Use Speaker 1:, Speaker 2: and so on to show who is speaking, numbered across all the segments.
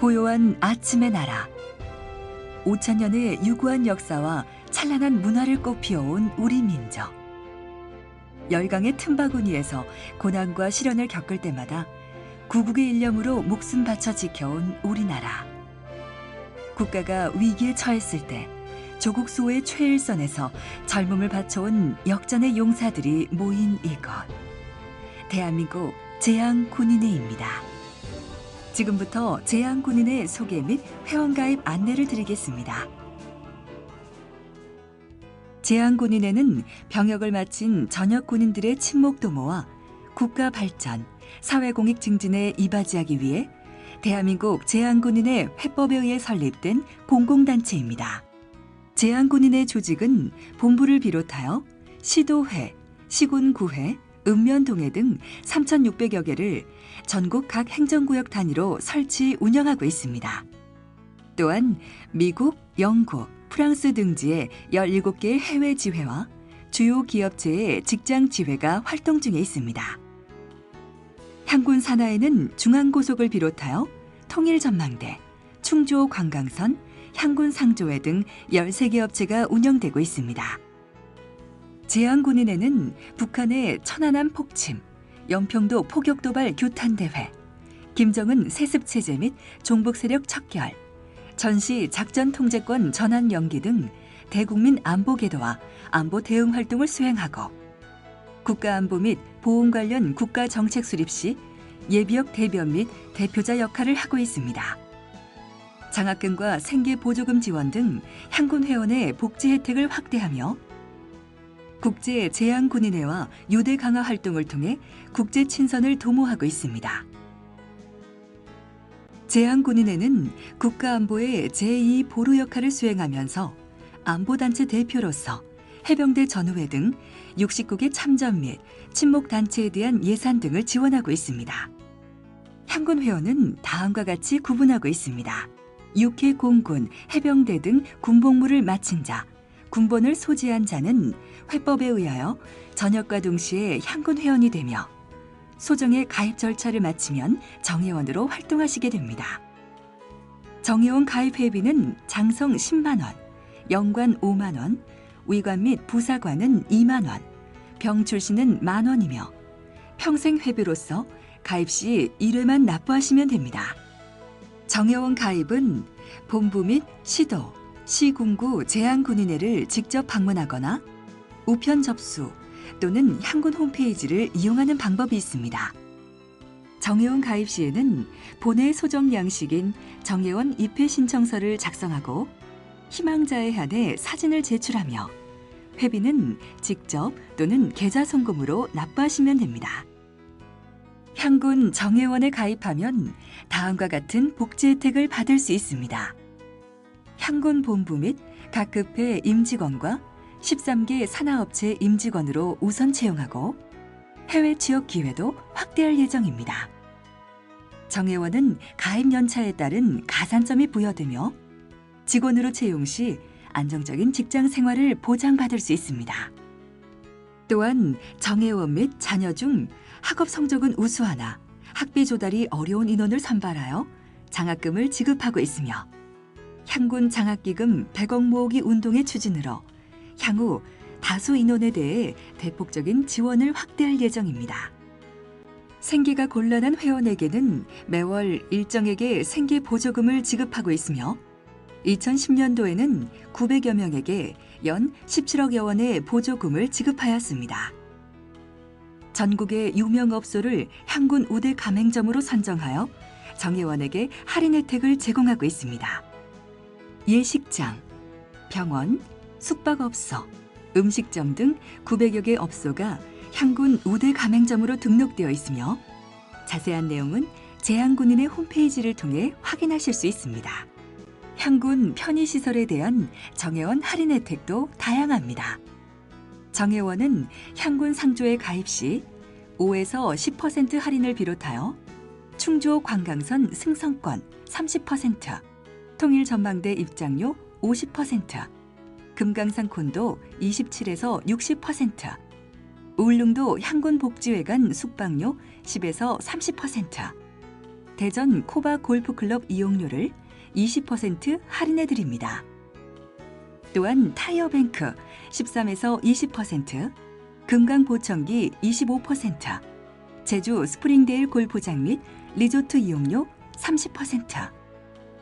Speaker 1: 고요한 아침의 나라. 5천년의 유구한 역사와 찬란한 문화를 꽃피워온 우리 민족. 열강의 틈바구니에서 고난과 시련을 겪을 때마다 구국의 일념으로 목숨 바쳐 지켜온 우리나라. 국가가 위기에 처했을 때 조국 수호의 최일선에서 젊음을 바쳐온 역전의 용사들이 모인 이곳. 대한민국 재향군인회입니다. 지금부터 재향군인의 소개 및 회원가입 안내를 드리겠습니다. 재향군인회는 병역을 마친 전역 군인들의 친목 도모와 국가 발전, 사회 공익 증진에 이바지하기 위해 대한민국 재향군인의 회법에 의해 설립된 공공단체입니다. 재향군인의 조직은 본부를 비롯하여 시도회, 시군구회, 읍면동회 등 3,600여 개를 전국 각 행정구역 단위로 설치 운영하고 있습니다. 또한 미국, 영국, 프랑스 등지의 17개의 해외 지회와 주요 기업체의 직장 지회가 활동 중에 있습니다. 향군 산하에는 중앙고속을 비롯하여 통일전망대, 충주호 관광선, 향군 상조회 등 13개 업체가 운영되고 있습니다. 제안군인에는 북한의 천안함 폭침, 연평도 포격도발 교탄대회, 김정은 세습체제 및 종북 세력 척결, 전시 작전 통제권 전환 연기 등 대국민 안보 계도와 안보 대응 활동을 수행하고 국가안보 및 보훈 관련 국가 정책 수립 시 예비역 대변 및 대표자 역할을 하고 있습니다. 장학금과 생계 보조금 지원 등 향군 회원의 복지 혜택을 확대하며 국제 재향 군인회와 유대 강화 활동을 통해 국제 친선을 도모하고 있습니다. 재향 군인회는 국가 안보의 제2 보루 역할을 수행하면서 안보단체 대표로서 해병대 전우회 등 60국의 참전 및 친목 단체에 대한 예산 등을 지원하고 있습니다. 향군 회원은 다음과 같이 구분하고 있습니다. 육해 공군, 해병대 등 군복무를 마친 자, 군번을 소지한 자는 회법에 의하여 전역과 동시에 향군 회원이 되며 소정의 가입 절차를 마치면 정회원으로 활동하시게 됩니다. 정회원 가입 회비는 장성 10만 원, 영관 5만 원, 위관 및 부사관은 2만 원, 병 출신은 만 원이며 평생 회비로서 가입 시 1회만 납부하시면 됩니다. 정회원 가입은 본부 및 시도, 시군구 제한군인회를 직접 방문하거나 우편 접수 또는 향군 홈페이지를 이용하는 방법이 있습니다. 정회원 가입 시에는 본회 소정 양식인 정회원 입회 신청서를 작성하고 희망자에 한해 사진을 제출하며 회비는 직접 또는 계좌 송금으로 납부하시면 됩니다. 향군 정회원에 가입하면 다음과 같은 복지 혜택을 받을 수 있습니다. 향군 본부 및 각 급회 임직원과 13개 산하업체 임직원으로 우선 채용하고 해외 취업 기회도 확대할 예정입니다. 정회원은 가입 연차에 따른 가산점이 부여되며 직원으로 채용 시 안정적인 직장 생활을 보장받을 수 있습니다. 또한 정회원 및 자녀 중 학업 성적은 우수하나 학비 조달이 어려운 인원을 선발하여 장학금을 지급하고 있으며 향군 장학기금 100억 모으기 운동의 추진으로 향후 다수 인원에 대해 대폭적인 지원을 확대할 예정입니다. 생계가 곤란한 회원에게는 매월 일정에게 생계 보조금을 지급하고 있으며 2010년도에는 900여 명에게 연 17억여 원의 보조금을 지급하였습니다. 전국의 유명 업소를 향군 우대 가맹점으로 선정하여 정회원에게 할인 혜택을 제공하고 있습니다. 예식장, 병원, 숙박업소, 음식점 등 900여 개 업소가 향군 우대 가맹점으로 등록되어 있으며 자세한 내용은 제한군인의 홈페이지를 통해 확인하실 수 있습니다. 향군 편의시설에 대한 정회원 할인 혜택도 다양합니다. 정회원은 향군 상조에 가입 시 5에서 10% 할인을 비롯하여 충주 관광선 승선권 30%, 통일 전망대 입장료 50%, 금강산 콘도 27에서 60%, 울릉도 향군 복지회관 숙박료 10에서 30%, 대전 코바 골프클럽 이용료를 20% 할인해 드립니다. 또한 타이어뱅크 13에서 20%, 금강 보청기 25%, 제주 스프링데일 골프장 및 리조트 이용료 30%,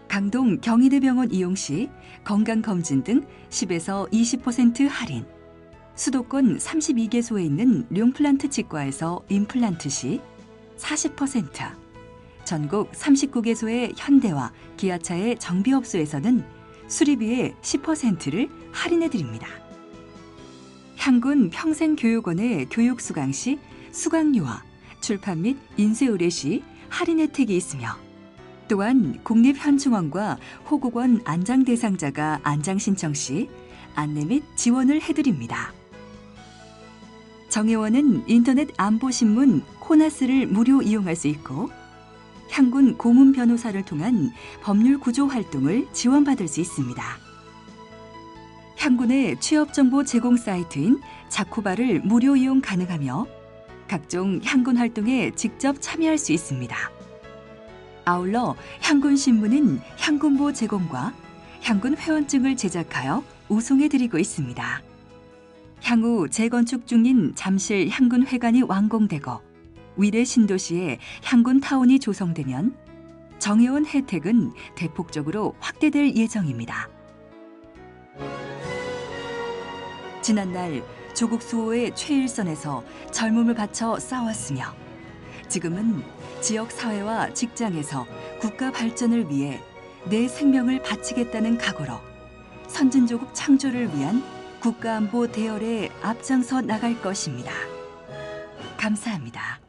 Speaker 1: 강동 경희대병원 이용 시 건강검진 등 10에서 20% 할인, 수도권 32개소에 있는 룡플란트 치과에서 임플란트 시 40%, 전국 39개소의 현대와 기아차의 정비업소에서는 수리비의 10%를 할인해 드립니다. 향군 평생교육원의 교육 수강 시 수강료와 출판 및 인쇄 의뢰 시 할인 혜택이 있으며 또한 국립현충원과 호국원 안장 대상자가 안장 신청 시 안내 및 지원을 해드립니다. 정혜원은 인터넷 안보신문 코나스를 무료 이용할 수 있고 향군 고문 변호사를 통한 법률 구조 활동을 지원받을 수 있습니다. 향군의 취업 정보 제공 사이트인 자코바를 무료 이용 가능하며 각종 향군 활동에 직접 참여할 수 있습니다. 아울러 향군 신문은 향군보 제공과 향군 회원증을 제작하여 우송해 드리고 있습니다. 향후 재건축 중인 잠실 향군 회관이 완공되고 위례 신도시에 향군 타운이 조성되면 정해온 혜택은 대폭적으로 확대될 예정입니다. 지난날 조국 수호의 최일선에서 젊음을 바쳐 싸웠으며 지금은 지역 사회와 직장에서 국가 발전을 위해 내 생명을 바치겠다는 각오로 선진조국 창조를 위한 국가안보 대열에 앞장서 나갈 것입니다. 감사합니다.